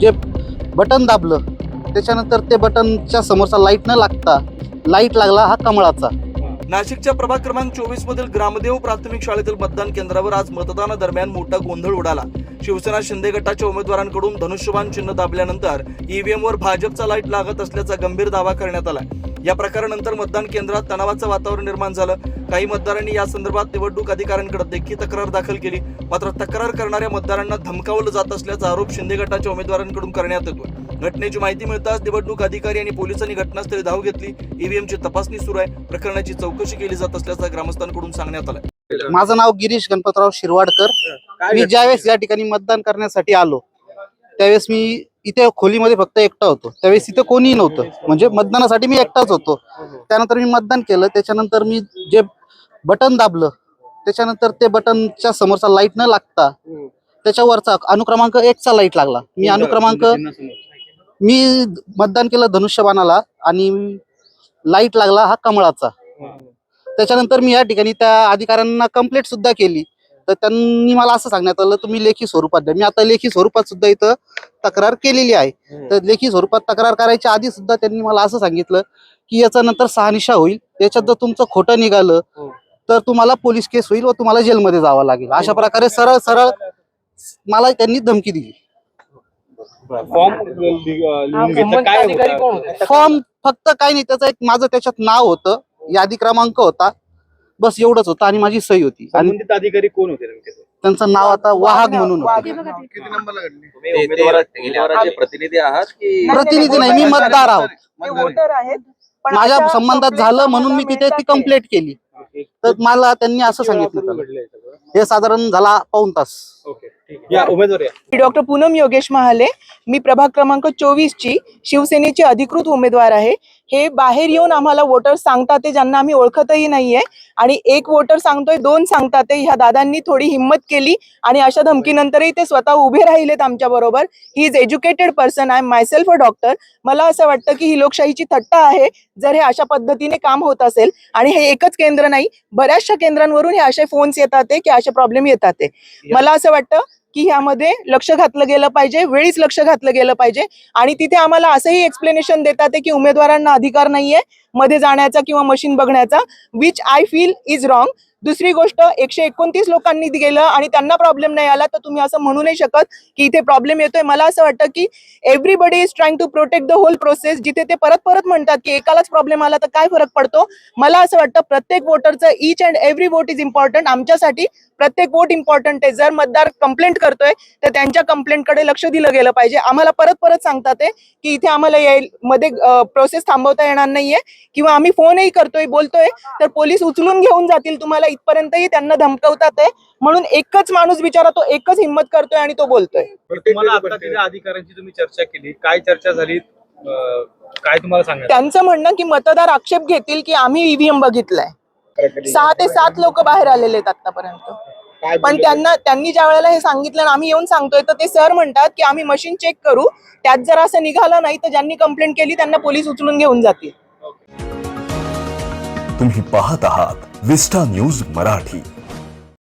जे बटन दाबलं त्याच्यानंतर ते बटनच्या समोरचा लाइट न लागता लाइट लागला हा कमळाचा. नाशिकच्या प्रभाग क्रमांक चोवीस मधील ग्रामदेव प्राथमिक शाळेतील मतदान केंद्रावर आज मतदानादरम्यान मोठा गोंधळ उडाला. शिवसेना शिंदे गटाच्या उमेदवारांकडून धनुष्यबाण चिन्ह दाबल्यानंतर ईव्हीएमवर भाजपचा लाइट लागत असल्याचा गंभीर दावा करण्यात आला. या प्रकारानंतर मतदान केंद्रात तणावाचं वातावरण निर्माण झालं. काही मतदारांनी या संदर्भात निवडणूक अधिकाऱ्यांकडे देखील तक्रार दाखल केली. मात्र तक्रार करणाऱ्या मतदारांना धमकावलं जात असल्याचा आरोप शिंदे गटाच्या उमेदवारांकडून करण्यात येतोय. घटनेची माहिती मिळताच निवडणूक अधिकारी आणि पोलिसांनी घटनास्थळी धाव घेतली. ईव्हीएमची तपासणी सुरू आहे. प्रकरणाची चौकशी केली जात असल्याचा ग्रामस्थांकडून सांगण्यात आलं माझं नाव गिरीश गणपतराव शिरवाडकर. मी ज्यावेळेस या ठिकाणी मतदान करण्यासाठी आलो त्यावेळेस मी इथे खोलीमध्ये फक्त एकटा होतो. त्यावेळेस इथे कोणीही नव्हतं. म्हणजे मतदानासाठी मी एकटाच होतो. त्यानंतर मी मतदान केलं. त्याच्यानंतर मी जे बटन दाबलं त्याच्यानंतर ते बटनच्या समोरचा लाइट न लागता त्याच्यावरचा अनुक्रमांक एकचा लाइट लागला. मी अनुक्रमांक मी मतदान केलं धनुष्यबाणाला आणि लाइट लागला हा कमळाचा. त्याच्यानंतर मी या ठिकाणी त्या अधिकाऱ्यांना कंप्लेंट सुद्धा केली. तर त्यांनी मला असं सांगण्यात आलं तुम्ही लेखी स्वरूपात द्या. मी आता लेखी स्वरूपात सुद्धा इथं तक्रार केलेली आहे. तर लेखी स्वरूपात तक्रार करायच्या आधी सुद्धा त्यांनी मला असं सांगितलं की याचा नंतर सहानिशा होईल. याच्यात जर तुमचं खोटं निघालं तर तुम्हाला पोलीस केस होईल व तुम्हाला जेलमध्ये जावं लागेल. अशा प्रकारे सरळ सरळ मला त्यांनी धमकी दिली. फॉर्म काय फक्त काही नाही त्याचं एक माझं त्याच्यात नाव होतं. यादी क्रमांक होता. बस एवढंच होतं आणि माझी सही होती. आणि संबंधित अधिकारी कोण होते नेमके ते? त्यांचं नाव आता वाहक म्हणून होतं. तुम्ही उमेदवारा- उमेदवाराचे प्रतिनिधी आहात की प्रतिनिधी नाही मी मतदार आहोत ते वोटर आहेत पण माझ्या अशा संबंधात झालं म्हणून मी आम्हाला तिथे ती मिळतात कंप्लेंट केली. तर मला त्यांनी असं सांगितलं त्याला. हे साधारण झाला पाऊन तास. ओके ठीक. या उमेदवार या. मी डॉक्टर पूनम योगेश महाले मी प्रभाग क्रमांक चोवीस ची शिवसेनेची अधिकृत उमेदवार आहे. हे बाहेर येऊन आम्हाला वोटर सांगतात ते ज्यांना आम्ही ओळखतही नाहीये आणि एक वोटर सांगतोय दोन सांगतात ते. ह्या दादांनी थोडी हिंमत केली आणि अशा धमकीनंतरही ते स्वतः उभे राहिलेत आमच्या बरोबर. He is educated person I myself a doctor मला असं वाटतं की ही लोकशाहीची थट्टा आहे. जर हे अशा पद्धतीने काम होत असेल आणि हे एकच केंद्र नाही बऱ्याचशा केंद्रांवरून हे असे फोन्स येतात ते की असे प्रॉब्लेम येतात ते. मला असं वाटतं की ह्यामध्ये लक्ष घातलं गेलं पाहिजे वेळीच लक्ष घातलं गेलं पाहिजे. आणि तिथे आम्हाला असंही एक्सप्लेनेशन देतात की उमेदवारांना अधिकार नाहीये मध्ये जाण्याचा किंवा मशीन बघण्याचा which I feel is wrong दुसरी गोष्ट एकशे एकोणतीस लोकांनी गेलं आणि त्यांना प्रॉब्लेम नाही आला तर तुम्ही असं म्हणू नाही शकत की इथे प्रॉब्लेम येतोय. मला असं वाटतं की everybody is trying to protect the whole process जिथे ते परत परत म्हणतात की एकालाच प्रॉब्लेम आला तर काय फरक पडतो? मला असं वाटतं प्रत्येक वोटरचं each and every vote is important आमच्यासाठी प्रत्येक वोट इम्पॉर्टंट आहे. जर मतदार कंप्लेंट करतोय तर त्यांच्या कंप्लेंटकडे लक्ष दिलं गेलं पाहिजे. आम्हाला परत परत सांगतात ते की इथे आम्हाला यायमध्ये प्रोसेस थांबवता येणार नाहीये. किंवा आम्ही फोनही करतोय बोलतोय तर पोलीस उचलून घेऊन जातील तुम्हाला. इथपर्यंतही त्यांना धमकवतात आहे म्हणून एकच माणूस बिचारा तो एकच हिंमत करतोय आणि तो बोलतोय. तुम्हाला आता तिथे अधिकाऱ्यांची तुम्ही चर्चा केली. काय चर्चा झाली? काय तुम्हाला सांगायचं त्यांचं म्हणणं की मतदार आक्षेप घेतील की आम्ही ईव्हीएम बघितलाय. सहा ते सात लोक बाहेर आलेले आहेत आतापर्यंत. पण? त्यांना त्यांनी ज्या वेळेला हे सांगितलं आणि आम्ही येऊन सांगतोय तर ते सर म्हणतात की आम्ही मशीन चेक करू. त्यात जर असं निघालं नाही तर ज्यांनी कंप्लेंट केली त्यांना पोलीस उचलून घेऊन जातील. तुम्ही पाहत आहात विस्टा न्यूज मराठी.